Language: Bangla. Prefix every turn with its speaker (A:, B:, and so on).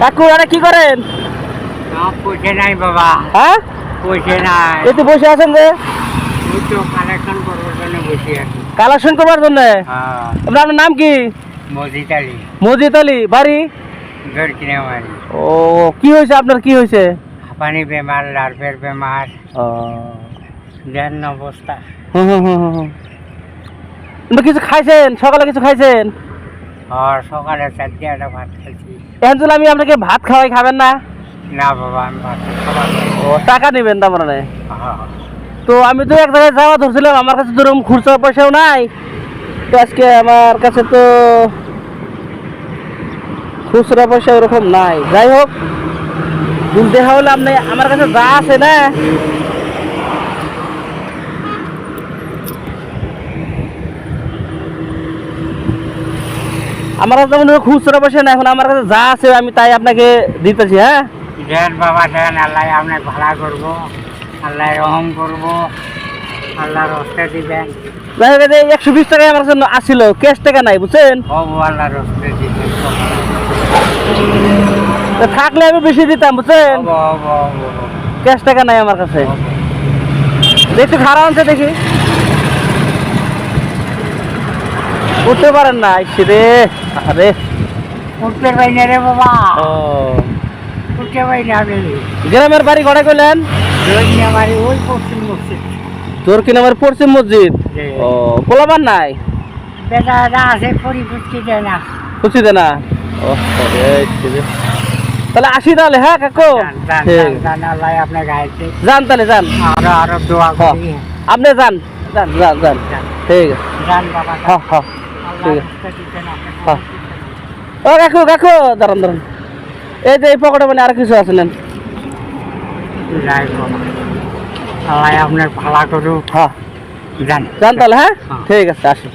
A: কাকু আরে কি করেন?
B: পয়সা নাই বাবা।
A: হ্যাঁ?
B: পয়সা নাই।
A: এই তো বসে আছেন যে।
B: কালেকশন করবার জন্য বসে আছি।
A: কালেকশন করবার জন্য?
B: হ্যাঁ।
A: আপনার নাম কি?
B: মসজিদ আলী।
A: মজিদ আলী বাড়ি? ও কি হয়েছে আপনার কি হয়েছে?
B: হাঁপানি বেমার লার্ভের বেমার।
A: ও।
B: দেন অবস্থা।
A: হুম হুম হুম হুম, হুম। কিছু খাইছেন? সকালে কিছু খাইছেন?
B: আর সকালে চারটে একটা ভাত খাইছি।
A: এখন যদি আমি আপনাকে ভাত খাওয়াই খাবেন না?
B: না বাবা আমি ভাত খাবার
A: ও টাকা নেবেন তার মানে?
B: হ্যাঁ।
A: তো আমি তো এক জায়গায় যাওয়া ধরছিলাম আমার কাছে ওরকম খুচরা পয়সাও নাই। তো আজকে আমার কাছে তো খুচরা পয়সা ওরকম নাই। যাই হোক দেখা হলে আপনি আমার কাছে যা আছে না আমার কাছে যেমন খুচরা পয়সা না এখন আমার কাছে যা আছে আমি তাই আপনাকে দিতেছি হ্যাঁ?
B: দেন বাবা দেন আল্লাহ আপনাকে ভাড়া করব আল্লাহ রহম করব আল্লাহ রস্তে দিবেন।
A: একশো বিশ টাকা আমার ক্যাশ টাকা নাই বুঝছেন?
B: আল্লাহ রস্তে
A: থাকলে আমি বেশি দিতাম বুঝছেন। ক্যাশ টাকা নাই আমার কাছে। একটু খারাপ আছে দেখি। উঠতে পারেন না রে। আরে।
B: উঠতে পারি না রে বাবা।
A: ও।
B: উঠতে পারি না আমি।
A: গ্রামের বাড়ি ঘরে
B: আমার ওই পশ্চিম মসজিদ।
A: তোর কিনা আমার পশ্চিম মসজিদ। ও পোলাবার নাই?
B: বেটা আছে পরি ফুচকি দেয় না।
A: খুশি দে না? ও। তাহলে আসি তাহলে হ্যাঁ কাকু? যান তাহলে যান।
B: দোয়া
A: আপনি যান যান যান যান।
B: যান।
A: ঠিক আছে। হ্যাঁ। ও কাকু কাকু দাঁড়ান দাঁড়ান। এই যে এই পকেটে মানে আর কিছু আছে নেন।
B: আল্লাহ আপনার ভালো করুক।
A: হ্যাঁ।
B: জান।
A: যান তাহলে হ্যাঁ?
B: হ্যাঁ।
A: ঠিক আছে আসুন।